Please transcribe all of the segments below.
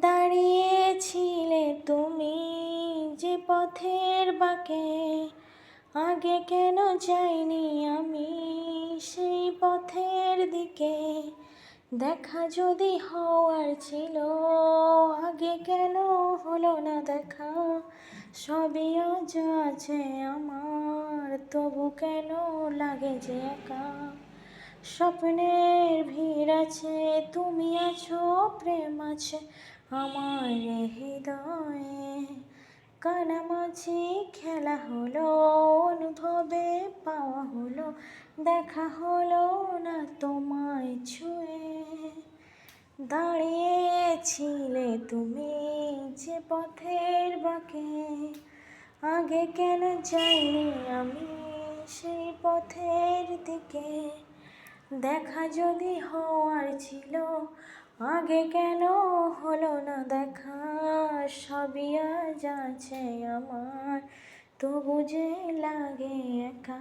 দাঁড়িয়েছিলে তুমি যে পথের বাঁকে, আগে কেন যাইনি আমি সেই পথের দিকে? দেখা যদি হওয়ার ছিল, আগে কেন হলো না দেখা? সবই আছে আমার, তবু কেন লাগে যে একা? স্বপ্নের ভিড় আছে, তুমি আছো, প্রেম আছে আমার হৃদয়ে। কানামাছি খেলা হলো, অনুভবে পাওয়া হলো, দেখা হলো না তোমায় ছুঁয়ে। দাঁড়িয়েছিলে তুমি যে পথের বাঁকে, আগে কেন যাইনি আমি সেই পথের দিকে? দেখা যদি হওয়ার ছিল, আগে কেন হলো না দেখা? সবই আজ আছে আমার, তবু যে লাগে একা।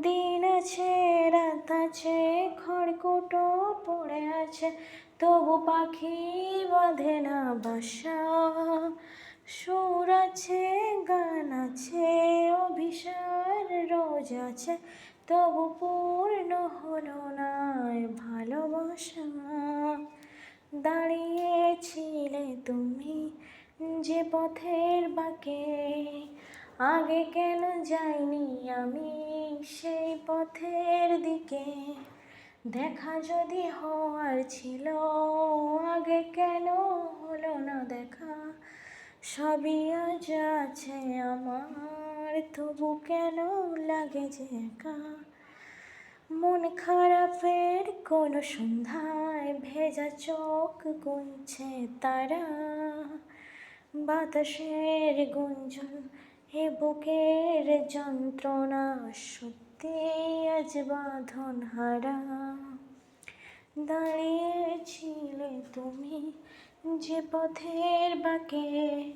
দিন আছে, রাত আছে, খড়কুটো পড়ে আছে, তবু পাখি বাঁধে না বাসা। সুর আছে, গান আছে অভিসার রোজ আছে, তবু পূর্ণ হলো না ভালোবাসা। দাঁড়িয়েছিলে তুমি যে পথের বাঁকে, আগে কেন যাইনি আমি সেই পথের দিকে? দেখা যদি হওয়ার ছিল, আগে কেন হলো না দেখা? সবই আজ আছে আমার। তবু কেন লাগে যে একা? মন খারাপের কোনো সন্ধ্যায় ভেজা চোখ গুনছে তারা। বাতাসের গুঞ্জন এ বুকের যন্ত্রণা সত্যি আজ বাঁধন হারা। দাঁড়িয়েছিলে তুমি যে পথের বাঁকে,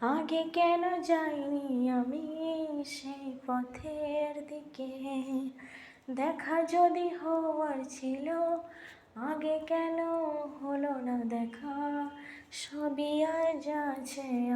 আগে কেন যাইনি আমি? সেই পথের দিকে। দেখা যদি হওয়ার ছিল, আগে কেন হলো না দেখা? সবই আর আছে আমার তবু যে